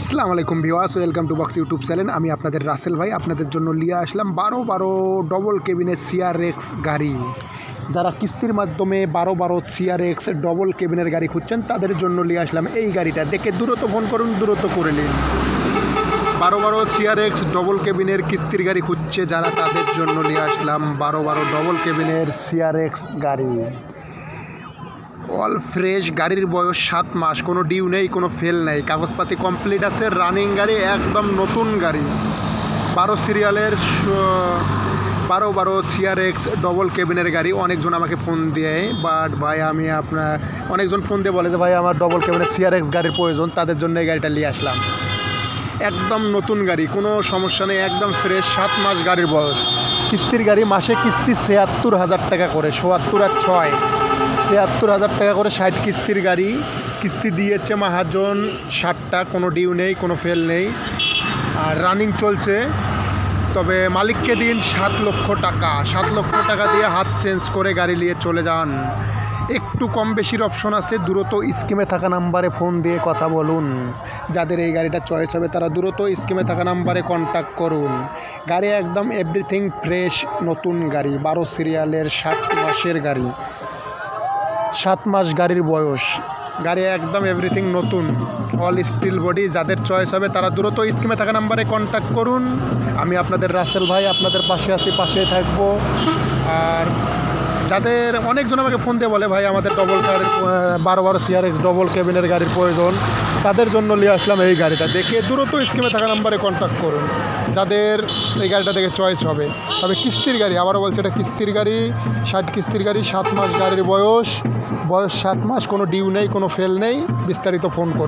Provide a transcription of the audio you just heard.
আসসালামু আলাইকুম viewers welcome to box YouTube channel. আমি আপনাদের রাসেল ভাই, আপনাদের জন্য নিয়ে আসলাম বারো বারো ডবল কেবিনের সিআরএক্স গাড়ি। যারা কিস্তির মাধ্যমে বারো বারো সিআরএক্স ডবল কেবিনের গাড়ি খুঁজছেন, তাদের জন্য নিয়ে আসলাম এই গাড়িটা। দেখে দূরত্ব ফোন করুন দূরত্ব করে নিন। বারো বারো সিআরএক্স ডবল কেবিনের কিস্তির গাড়ি খুঁজছে যারা, তাদের জন্য নিয়ে আসলাম বারো বারো ডবল কেবিনের সিআরএক্স গাড়ি। অল ফ্রেশ গাড়ির বয়স সাত মাস, কোনো ডিউ নেই, কোনো ফেল নেই। কাগজপাতি কমপ্লিট আছে, রানিং গাড়ি, একদম নতুন গাড়ি। বারো সিরিয়ালের বারো বারো বারো সিআরএক্স ডবল কেবিনের গাড়ি। অনেকজন আমাকে ফোন দেয়, বাট ভাই, আমি আপনার অনেকজন ফোন দিয়ে বলে যে, ভাই, আমার ডবল কেবিনের সিআরএক্স গাড়ির প্রয়োজন, তাদের জন্য এই গাড়িটা নিয়ে আসলাম। একদম নতুন গাড়ি, কোনো সমস্যা নেই, একদম ফ্রেশ, সাত মাস গাড়ির বয়স। কিস্তির গাড়ি মাসে কিস্তি ছিয়াত্তর হাজার টাকা করে, সোয়াত্তর আর ছয়। ছিয়াত্তর হাজার টাকা করে ষাট কিস্তির গাড়ি। কিস্তি দিয়েছে মাহাজন ষাটটা, কোনো ডিউ নেই, কোনো ফেল নেই। আর রানিং চলছে। তবে মালিককে দিন সাত লক্ষ টাকা। সাত লক্ষ টাকা দিয়ে হাত চেঞ্জ করে গাড়ি নিয়ে চলে যান। একটু কম বেশির অপশন আছে, দ্রুত স্কিমে থাকা নাম্বারে ফোন দিয়ে কথা বলুন। যাদের এই গাড়িটা চয়েস হবে, তারা দ্রুত স্কিমে থাকা নাম্বারে কন্ট্যাক্ট করুন। গাড়ি একদম এভরিথিং ফ্রেশ নতুন গাড়ি, বারো সিরিয়ালের ষাট মাসের গাড়ি। সাত মাস গাড়ির বয়স। গাড়ি একদম এভরিথিং নতুন। অল স্টিল বডি যাদের চয়েস হবে তারা দ্রুত স্কিমে থাকা নাম্বারে কন্ট্যাক্ট করুন। আমি আপনাদের রাসেল ভাই, আপনাদের পাশে আছি পাশে থাকব। আর যাদের অনেকজন আমাকে ফোন দিয়ে বলে, ভাই, আমাদের ডবল কার বারো বারো সিআরএক্স ডবল কেবিনের গাড়ির প্রয়োজন। তাদের জন্য নিয়ে আসলাম এই গাড়িটা। দেখে দ্রুত স্কিমে থাকা নাম্বারে কন্ট্যাক্ট করুন। যাদের এই গাড়িটা দেখে চয়েস হবে। তবে কিস্তির গাড়ি, আবারও বলছে, এটা কিস্তির গাড়ি, ষাট কিস্তির গাড়ি, সাত মাস গাড়ির বয়স। বয়স সাত মাস, কোনো ডিউ নেই, কোনো ফেল নেই। বিস্তারিত ফোন করুন।